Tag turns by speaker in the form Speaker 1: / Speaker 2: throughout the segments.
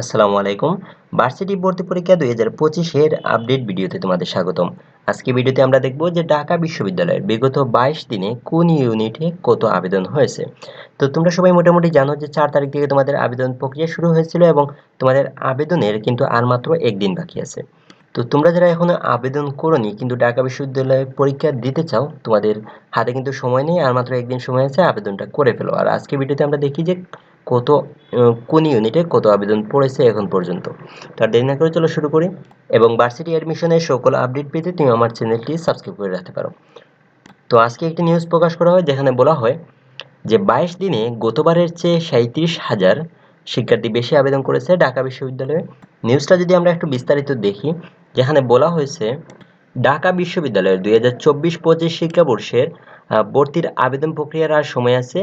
Speaker 1: আসসালামু আলাইকুম। ভার্সিটি ভর্তি পরীক্ষা দুই হাজার পঁচিশের আপডেট ভিডিওতে তোমাদের স্বাগতম। আজকে ভিডিওতে আমরা দেখব যে ঢাকা বিশ্ববিদ্যালয়ের বিগত বাইশ দিনে কোন ইউনিটে কত আবেদন হয়েছে। তো তোমরা সবাই মোটামুটি জানো যে চার তারিখ থেকে তোমাদের আবেদন প্রক্রিয়া শুরু হয়েছিল এবং তোমাদের আবেদনের কিন্তু আর মাত্র একদিন বাকি আছে। তো তোমরা যারা এখনও আবেদন করনি কিন্তু ঢাকা বিশ্ববিদ্যালয়ে পরীক্ষা দিতে চাও, তোমাদের হাতে কিন্তু সময় নেই, আর মাত্র একদিন সময় আছে আবেদনটা করে ফেলো। আর আজকে ভিডিওতে আমরা দেখি যে কত কোন ইউনিটে কত আবেদন পড়েছে এখন পর্যন্ত। তার দেরি না করে চলো শুরু করি। এবং ভার্সিটি অ্যাডমিশনের সকল আপডেট পেতে তুমি আমার চ্যানেলটি সাবস্ক্রাইব করে রাখতে পারো। তো আজকে একটি নিউজ প্রকাশ করা হয়, যেখানে বলা হয় যে বাইশ দিনে গতবারের চেয়ে সাঁত্রিশ হাজার শিক্ষার্থী বেশি আবেদন করেছে ঢাকা বিশ্ববিদ্যালয়ে। নিউজটা যদি আমরা একটু বিস্তারিত দেখি, যেখানে বলা হয়েছে, ঢাকা বিশ্ববিদ্যালয়ের দুই হাজার চব্বিশ পঁচিশ শিক্ষাবর্ষের ভর্তির আবেদন প্রক্রিয়ার আর সময় আছে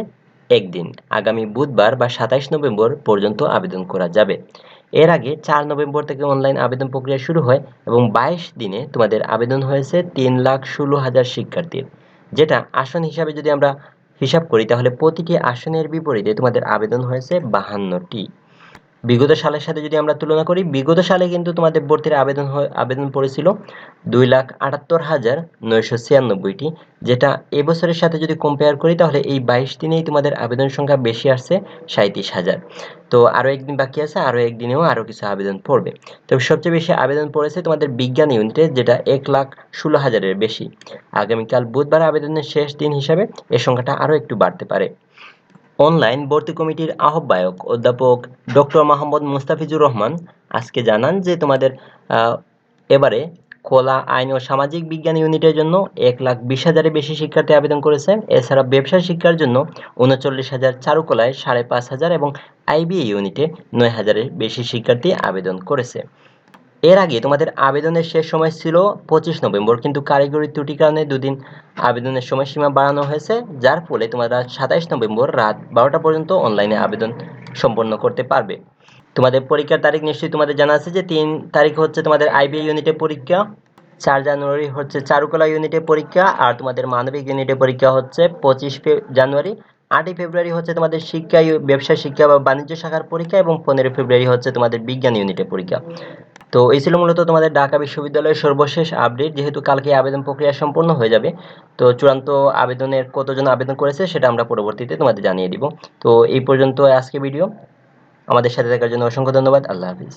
Speaker 1: একদিন, আগামী বুধবার বা সাতাইশ নভেম্বর পর্যন্ত আবেদন করা যাবে। এর আগে চার নভেম্বর থেকে অনলাইন আবেদন প্রক্রিয়া শুরু হয় এবং বাইশ দিনে তোমাদের আবেদন হয়েছে তিন লাখ ষোলো হাজার শিক্ষার্থীর। যেটা আসন হিসাবে যদি আমরা হিসাব করি, তাহলে প্রতিটি আসনের বিপরীতে তোমাদের আবেদন হয়েছে বাহান্নটি। বিগত সালের সাথে যদি আমরা তুলনা করি, বিগত সালে কিন্তু তোমাদের ভর্তির আবেদন আবেদন পড়েছিল দুই লাখ আটাত্তর হাজার নয়শো ছিয়ানব্বইটি, যেটা এবছরের সাথে যদি কম্পেয়ার করি, তাহলে এই বাইশ দিনেই তোমাদের আবেদন সংখ্যা বেশি আসছে সাঁত্রিশ হাজার। তো আরও একদিন বাকি আছে আরও একদিনেও আরও কিছু আবেদন পড়বে। তো সবচেয়ে বেশি আবেদন পড়েছে তোমাদের বিজ্ঞান ইউনিটে, যেটা এক লাখ ষোলো হাজারের বেশি। আগামীকাল বুধবার আবেদনের শেষ দিন হিসাবে এ সংখ্যাটা আরও একটু বাড়তে পারে। অনলাইন ভর্তি কমিটির আহ্বায়ক অধ্যাপক ডক্টর মোহাম্মদ মুস্তাফিজুর রহমান আজকে জানান যে তোমাদের এবারে খোলা আইন ও সামাজিক বিজ্ঞান ইউনিটের জন্য এক লাখ বিশ হাজারের বেশি শিক্ষার্থী আবেদন করেছে এছাড়া ব্যবসা শিক্ষার জন্য উনচল্লিশ হাজার চারুকলায় সাড়ে পাঁচ হাজার এবং আইবিএ ইউনিটে নয় হাজারের বেশি শিক্ষার্থী আবেদন করেছে। এর আগে তোমাদের আবেদনের শেষ সময় ছিল পঁচিশ নভেম্বর, কিন্তু কারিগরি ত্রুটির কারণে দুদিন আবেদনের সময়সীমা বাড়ানো হয়েছে, যার ফলে তোমরা সাতাইশ নভেম্বর রাত বারোটা পর্যন্ত অনলাইনে আবেদন সম্পন্ন করতে পারবে। তোমাদের পরীক্ষার তারিখ নিশ্চয়ই তোমাদের জানা আছে যে তিন তারিখ হচ্ছে তোমাদের আইবিএ ইউনিটের পরীক্ষা, চার জানুয়ারি হচ্ছে চারুকলা ইউনিটের পরীক্ষা, আর তোমাদের মানবিক ইউনিটের পরীক্ষা হচ্ছে পঁচিশ জানুয়ারি। আটই ফেব্রুয়ারি হচ্ছে তোমাদের শিক্ষা ব্যবসা শিক্ষা বা বাণিজ্য শাখার পরীক্ষা এবং পনেরো ফেব্রুয়ারি হচ্ছে তোমাদের বিজ্ঞান ইউনিটের পরীক্ষা। তো এই ছিল মূলত তোমাদের ঢাকা বিশ্ববিদ্যালয়ের সর্বশেষ আপডেট যেহেতু কালকে আবেদন প্রক্রিয়া সম্পূর্ণ হয়ে যাবে। তো চূড়ান্ত আবেদনের কতজন আবেদন করেছে সেটা আমরা পরবর্তীতে তোমাদের জানিয়ে দিব। তো এই পর্যন্ত আজকে ভিডিও আমাদের সাথে থাকার জন্য অসংখ্য ধন্যবাদ। আল্লাহ হাফিজ।